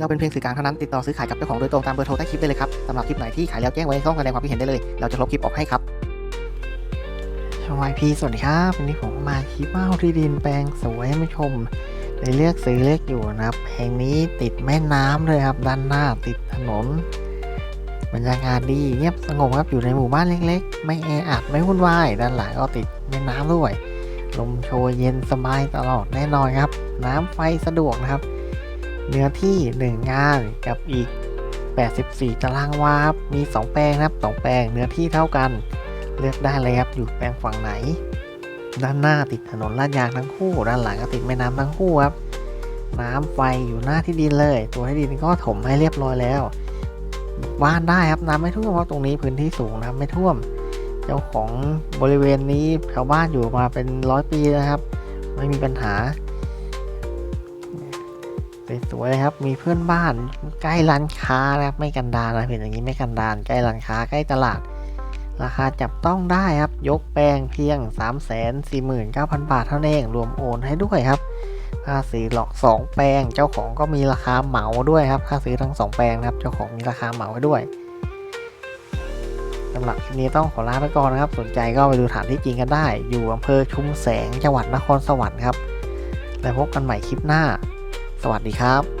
เราเป็นเพียงสื่อกลางเท่านั้นติดต่อซื้อขายกับเจ้าของโดยตรงตามเบอร์โทรใต้คลิปได้เลยครับสำหรับคลิปไหนที่ขายแล้วแจ้งไว้ในช่องแสดงความคิดเห็นได้เลย เราจะลบคลิปออกให้ครับชวายพีสวัสดีครับวันนี้ผมมาคลิปว่าที่ดินแปลงสวยให้ผู้ชมเลยเลือกซื้อเลือกอยู่นะครับแห่งนี้ติดแม่น้ำเลยครับ ด้านหน้าติดถนนบรรยากาศดีเงียบสงบครับอยู่ในหมู่บ้านเล็ก ๆ ไม่แออัดไม่วุ่นวายด้านหลังก็ติดแม่น้ำด้วยลมโชยเย็นสบายตลอดแน่นอนครับ น้ำไฟสะดวกนะครับ เนื้อที่ 1 งานกับอีก 84 ตารางวาครับมี 2 แปลงนะครับ 2 แปลงเนื้อที่เท่ากัน เลือกได้เลยครับอยู่แปลงฝั่งไหน ด้านหน้าติดถนนลาดยางทั้งคู่ ด้านหลังก็ติดแม่น้ำทั้งคู่ครับ น้ำไฟอยู่หน้าที่ดินเลย ตัวที่ดินก็ถมให้เรียบร้อยแล้วบ้านได้ครับน้ำไม่ท่วมเพราะตรงนี้พื้นที่สูงน้ำไม่ท่วม เจ้าของบริเวณนี้ชาวบ้านอยู่มาเป็นร้อยปีนะครับ ไม่มีปัญหา สวยๆเลยครับ มีเพื่อนบ้านใกล้ร้านค้านะครับ ไม่กันดารนะเห็นอย่างนี้ไม่กันดารใกล้ร้านค้าใกล้ตลาด ราคาจับต้องได้ครับ ยกแปลงเพียง 3 4 9 0 0 0 บาทเท่านั้นเองรวมโอนให้ด้วยครับค่าซื้อหลอกสองแปลง เจ้าของก็มีราคาเหมาด้วยครับ ค่าซื้อทั้งสองแปลงนะครับ เจ้าของมีราคาเหมาให้ด้วยสำหรับคลิปนี้ต้องขอลาไปก่อนนะครับ สนใจก็ไปดูฐานที่จริงกันได้ อยู่อำเภอชุมแสงจังหวัดนครสวรรค์ครับ แล้วพบกันใหม่คลิปหน้า สวัสดีครับ